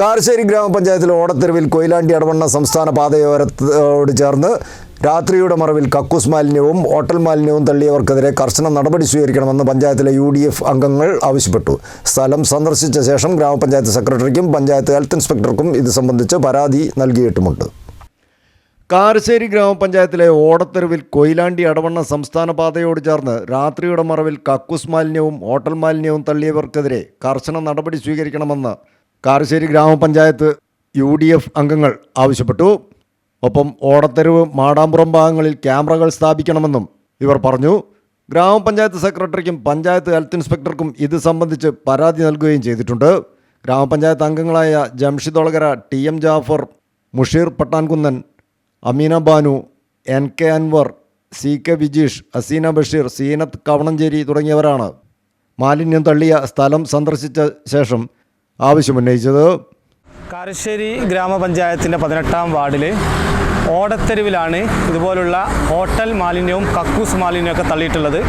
കാരശ്ശേരി ഗ്രാമപഞ്ചായത്തിലെ ഓടത്തെരുവിൽ കൊയിലാണ്ടി അടവണ്ണ സംസ്ഥാന പാതയോരത്തോട് ചേർന്ന് രാത്രിയുടെ മറവിൽ കക്കൂസ് മാലിന്യവും ഹോട്ടൽ മാലിന്യവും തള്ളിയവർക്കെതിരെ കർശന നടപടി സ്വീകരിക്കണമെന്ന് പഞ്ചായത്തിലെ യു ഡി എഫ് അംഗങ്ങൾ ആവശ്യപ്പെട്ടു. സ്ഥലം സന്ദർശിച്ച ശേഷം ഗ്രാമപഞ്ചായത്ത് സെക്രട്ടറിക്കും പഞ്ചായത്ത് ഹെൽത്ത് ഇൻസ്പെക്ടർക്കും ഇത് സംബന്ധിച്ച് പരാതി നൽകിയിട്ടുമുണ്ട്. കാരശ്ശേരി ഗ്രാമപഞ്ചായത്തിലെ ഓടത്തെരുവിൽ കൊയിലാണ്ടി അടവണ്ണ സംസ്ഥാന പാതയോട് ചേർന്ന് രാത്രിയുടെ മറവിൽ കക്കൂസ് മാലിന്യവും ഹോട്ടൽ മാലിന്യവും തള്ളിയവർക്കെതിരെ കർശന നടപടി സ്വീകരിക്കണമെന്ന് കാരശ്ശേരി ഗ്രാമപഞ്ചായത്ത് യു ഡി എഫ് അംഗങ്ങൾ ആവശ്യപ്പെട്ടു. ഒപ്പം ഓടത്തെരുവ് മാടാമ്പുറം ഭാഗങ്ങളിൽ ക്യാമറകൾ സ്ഥാപിക്കണമെന്നും ഇവർ പറഞ്ഞു. ഗ്രാമപഞ്ചായത്ത് സെക്രട്ടറിക്കും പഞ്ചായത്ത് ഹെൽത്ത് ഇൻസ്പെക്ടർക്കും ഇത് സംബന്ധിച്ച് പരാതി നൽകുകയും ചെയ്തിട്ടുണ്ട്. ഗ്രാമപഞ്ചായത്ത് അംഗങ്ങളായ Jamshid Olakara T M Jafar Musheer Pattankunnan Ameena Banu N K Anwar C K Vijeesh Aseena Basheer Seenath Kavanancheri തുടങ്ങിയവരാണ്. മാലിന്യം തള്ളിയ സ്ഥലം സന്ദർശിച്ച ശേഷം ആവശ്യമുന്നയിച്ചത് കാരശ്ശേരി ഗ്രാമപഞ്ചായത്തിന്റെ പതിനെട്ടാം വാർഡിൽ ഓടത്തെരുവിലാണ് ഇതുപോലുള്ള ഹോട്ടൽ മാലിന്യവും കക്കൂസ് മാലിന്യവും ഒക്കെ തള്ളിയിട്ടുള്ളത്.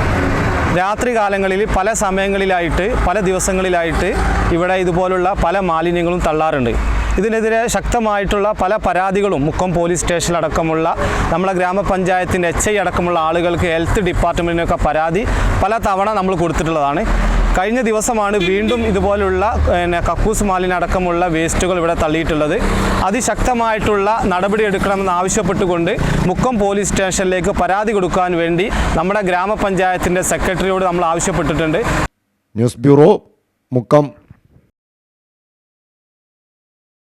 രാത്രി കാലങ്ങളിൽ പല സമയങ്ങളിലായിട്ട് പല ദിവസങ്ങളിലായിട്ട് ഇവിടെ ഇതുപോലുള്ള പല മാലിന്യങ്ങളും തള്ളാറുണ്ട്. ഇതിനെതിരെ ശക്തമായിട്ടുള്ള പല പരാതികളും മുക്കം പോലീസ് സ്റ്റേഷനിലടക്കമുള്ള നമ്മുടെ ഗ്രാമപഞ്ചായത്തിന്റെ എച്ച് ഐ അടക്കമുള്ള ആളുകൾക്ക് ഹെൽത്ത് ഡിപ്പാർട്ട്മെന്റിനൊക്കെ പരാതി പല തവണ നമ്മൾ കൊടുത്തിട്ടുള്ളതാണ്. കഴിഞ്ഞ ദിവസമാണ് വീണ്ടും ഇതുപോലുള്ള പിന്നെ കക്കൂസ് മാലിന്യം അടക്കമുള്ള വേസ്റ്റുകൾ ഇവിടെ തള്ളിയിട്ടുള്ളത്. അതിശക്തമായിട്ടുള്ള നടപടി എടുക്കണമെന്ന് ആവശ്യപ്പെട്ടുകൊണ്ട് മുക്കം പോലീസ് സ്റ്റേഷനിലേക്ക് പരാതി കൊടുക്കാൻ വേണ്ടി നമ്മുടെ ഗ്രാമപഞ്ചായത്തിന്റെ സെക്രട്ടറിയോട് നമ്മൾ ആവശ്യപ്പെട്ടിട്ടുണ്ട്. News bureau Mukkam.